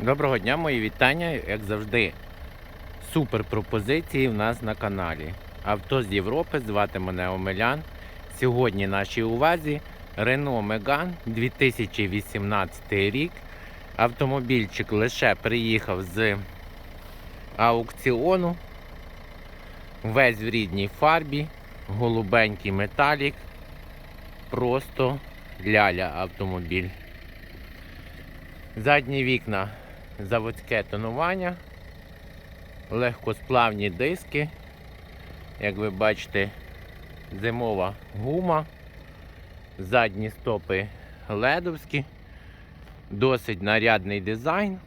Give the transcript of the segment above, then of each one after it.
Доброго дня, мої вітання, як завжди. Супер пропозиції в нас на каналі. Авто з Європи, звати мене Омелян. Сьогодні нашій увазі Renault Megane 2018 рік. Автомобільчик лише приїхав з аукціону. Весь в рідній фарбі, голубенький металік. Просто ляля автомобіль. Задні вікна заводське тонування, легкосплавні диски, як ви бачите, зимова гума, задні стопи ледовські, досить нарядний дизайн,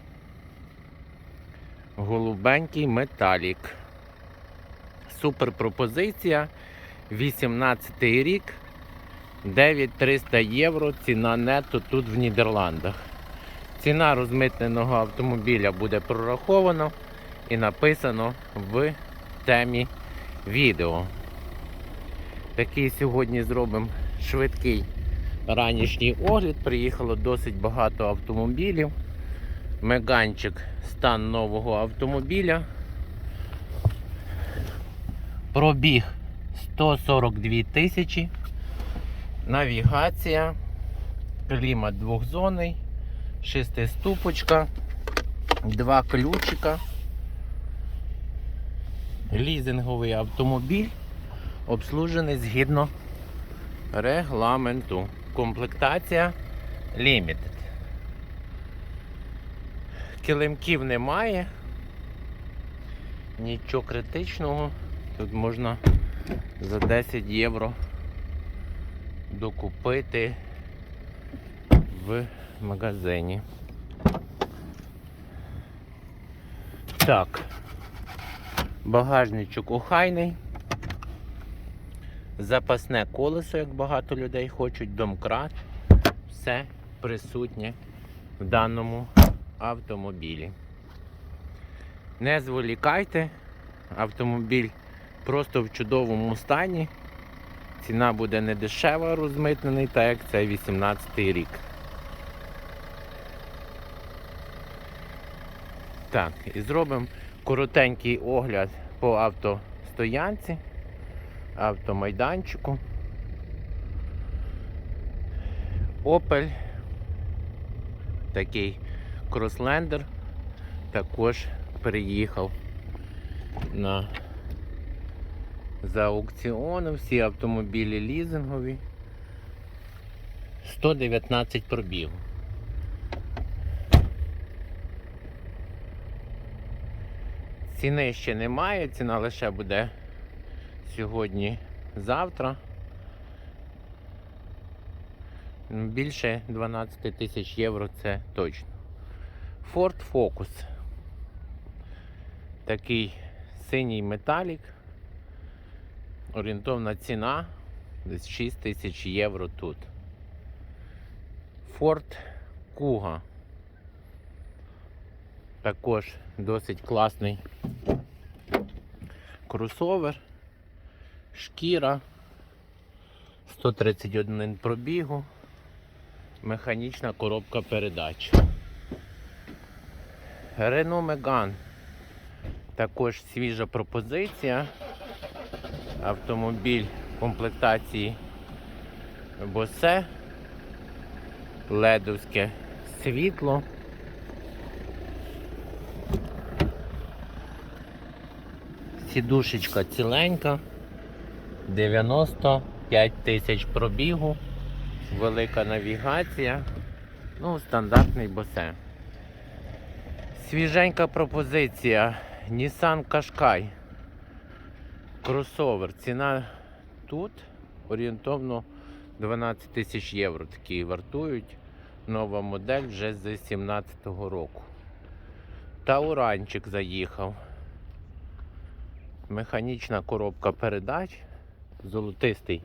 голубенький металік. Супер пропозиція. 18 рік, 9300 євро, ціна нетто тут в Нідерландах. Ціна розмитненого автомобіля буде прораховано і написано в темі відео. Такий сьогодні зробимо швидкий ранішній огляд. Приїхало досить багато автомобілів. Меганчик стан нового автомобіля. Пробіг 142 тисячі. Навігація. Клімат двохзонний. Шестиступочка, два ключика, лізинговий автомобіль, обслужений згідно регламенту. Комплектація Limited. Килимків немає. Нічого критичного. Тут можна за 10 євро докупити в магазині. Так. Багажничок охайний. Запасне колесо, як багато людей хочуть, домкрат. Все присутнє в даному автомобілі. Не зволікайте, автомобіль просто в чудовому стані. Ціна буде не дешева, розмитнений, так як це 18 рік. Так, і зробимо коротенький огляд по автостоянці, автомайданчику. Opel, такий крослендер, також приїхав на за аукціону, всі автомобілі лізингові. 119 пробігу. Ціни ще немає, ціна лише буде сьогодні-завтра. Ну, Більше 12 тисяч євро це точно. Ford Focus. Такий синій металік. Орієнтовна ціна десь 6 тисяч євро тут. Ford Kuga. Також досить класний кросовер, шкіра, 131 пробігу, механічна коробка передач. Renault Megane. Також свіжа пропозиція. Автомобіль комплектації Bose, ледовське світло. Сідушечка ціленька, 95 тисяч пробігу, велика навігація, ну, стандартний босе. Свіженька пропозиція Nissan Qashqai. Кросовер. Ціна тут орієнтовно 12 тисяч євро такі вартують. Нова модель вже з 17-го року. Тауранчик заїхав. Механічна коробка передач, золотистий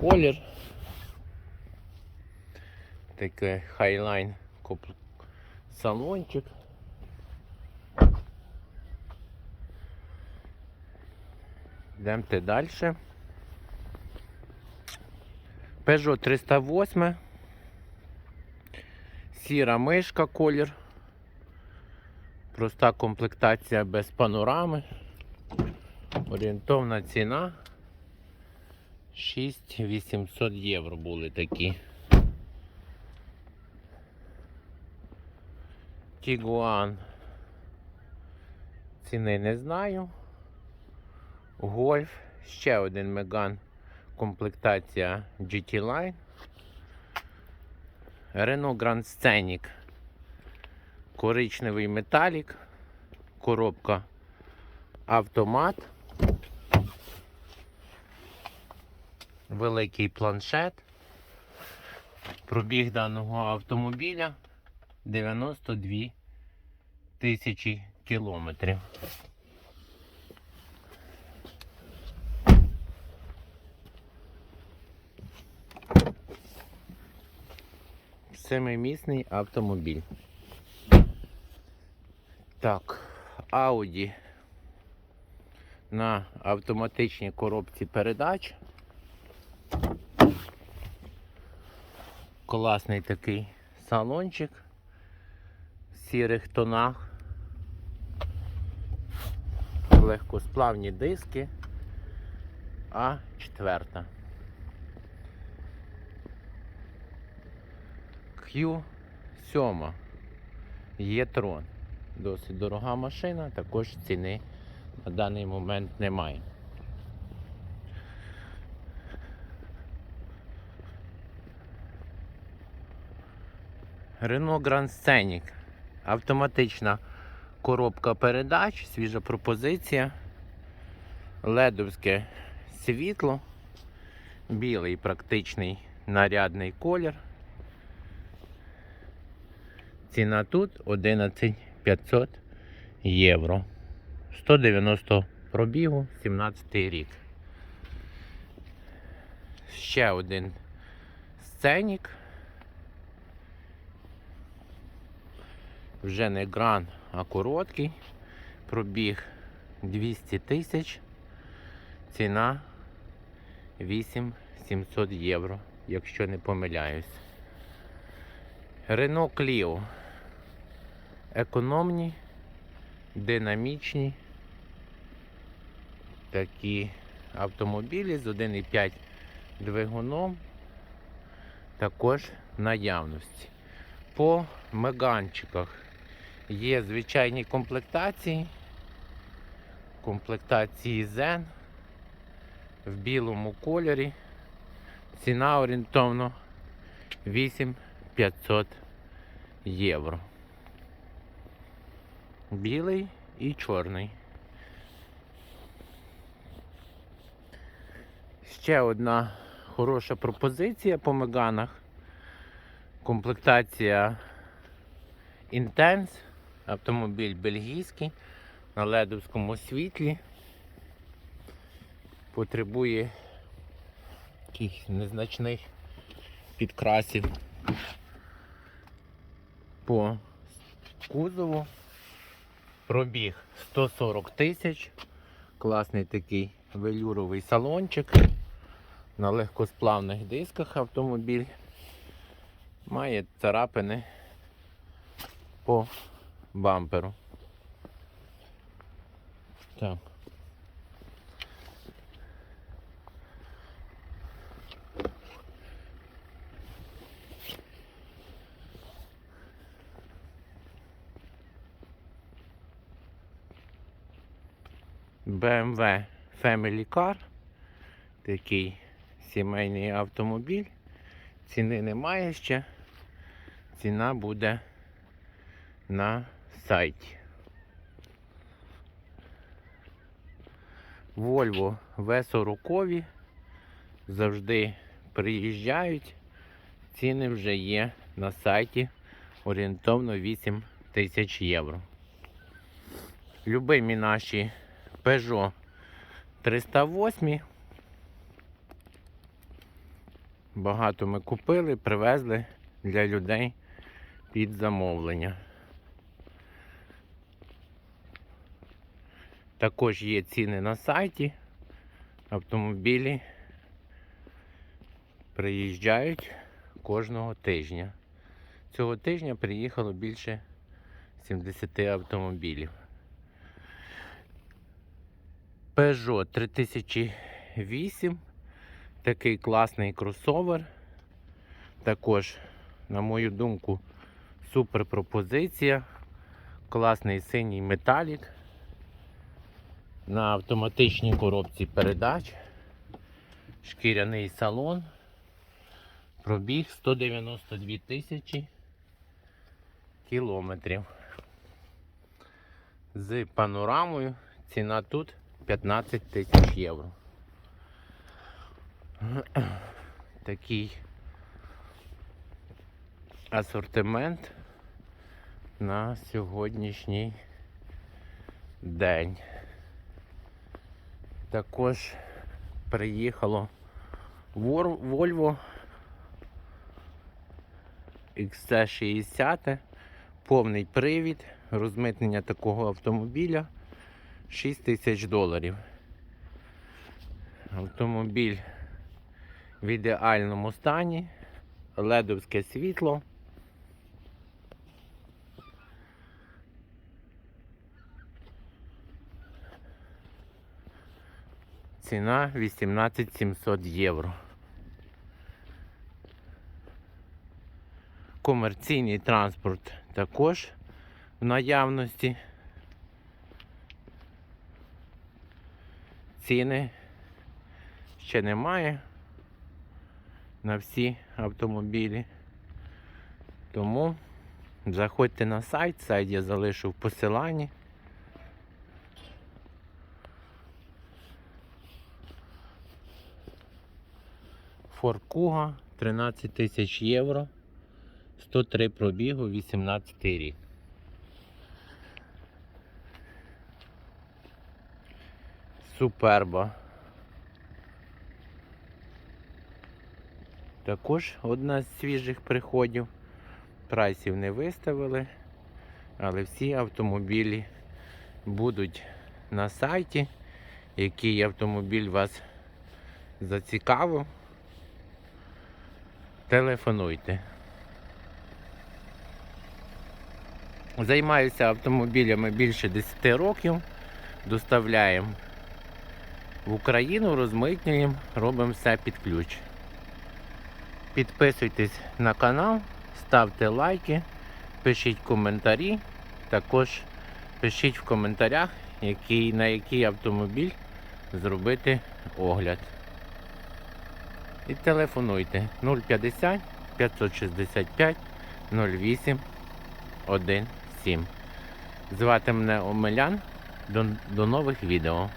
колір. Такий хайлайн салончик. Йдемте далі. Peugeot 308. Сіра мишка колір. Проста комплектація без панорами. Орієнтовна ціна 6800 євро були такі. Тігуан. Ціни не знаю. Гольф. Ще один Меган. Комплектація GT Line. Renault Grand Scenic. Коричневий металік. Коробка автомат. Великий планшет. Пробіг даного автомобіля 92 тисячі кілометрів. Семимісний автомобіль. Так, Audi на автоматичній коробці передач. Класний такий салончик в сірих тонах. Легкосплавні диски. А четверта. Q7 Є-трон. Досить дорога машина, також ціни на даний момент немає. Renault Grand Scenic. Автоматична коробка передач, свіжа пропозиція. Ледовське світло, білий практичний нарядний колір. Ціна тут 11 500 євро. 190 пробігу, 17 рік. Ще один сценік. Вже не гран, а короткий. Пробіг 200 тисяч. Ціна 8700 євро, якщо не помиляюсь. Renault Clio. Економні, динамічні такі автомобілі з 1,5 двигуном також наявності. По меганчиках є звичайні комплектації, комплектації Zen в білому кольорі. Ціна орієнтовно 8500 євро. Білий і чорний. Ще одна хороша пропозиція по меганах. Комплектація Intense. Автомобіль бельгійський на ледовському світлі. Потребує якихось незначних підкрасів по кузову. Пробіг 140 тисяч. Класний такий велюровий салончик. На легкосплавних дисках автомобіль. Має царапини по бамперу. Так. BMW Family Car. Такий сімейний автомобіль. Ціни немає ще. Ціна буде на сайті. Volvo V40 завжди приїжджають. Ціни вже є на сайті орієнтовно 8 тисяч євро. Любимі наші Peugeot 308. Багато ми купили, привезли для людей під замовлення. Також є ціни на сайті. Автомобілі приїжджають кожного тижня. Цього тижня приїхало більше 70 автомобілів. Peugeot 3008. Такий класний кросовер. Також, на мою думку, супер пропозиція. Класний синій металік. На автоматичній коробці передач. Шкіряний салон. Пробіг 192 тисячі кілометрів. З панорамою ціна тут 15 тисяч євро. Такий асортимент на сьогоднішній день. Також приїхало Volvo XC60, повний привід, розмитнення такого автомобіля 6 тисяч доларів. Автомобіль в ідеальному стані, ледовське світло. Ціна 18 700 євро. Комерційний транспорт також в наявності. Ціни ще немає на всі автомобілі. Тому заходьте на сайт, сайт я залишу в посиланні. Форкуга 13 тисяч євро. 103 пробігу, 18 рік. Суперба. Також одна з свіжих приходів. Прайсів не виставили, але всі автомобілі будуть на сайті. Який автомобіль вас зацікавив, телефонуйте. Займаюся автомобілями більше 10 років. Доставляємо в Україну, розмитнюємо, робимо все під ключ. Підписуйтесь на канал, ставте лайки, пишіть коментарі. Також пишіть в коментарях, який, на який автомобіль зробити огляд. І телефонуйте 050 565 08 17. Звати мене Омелян. До, до нових відео.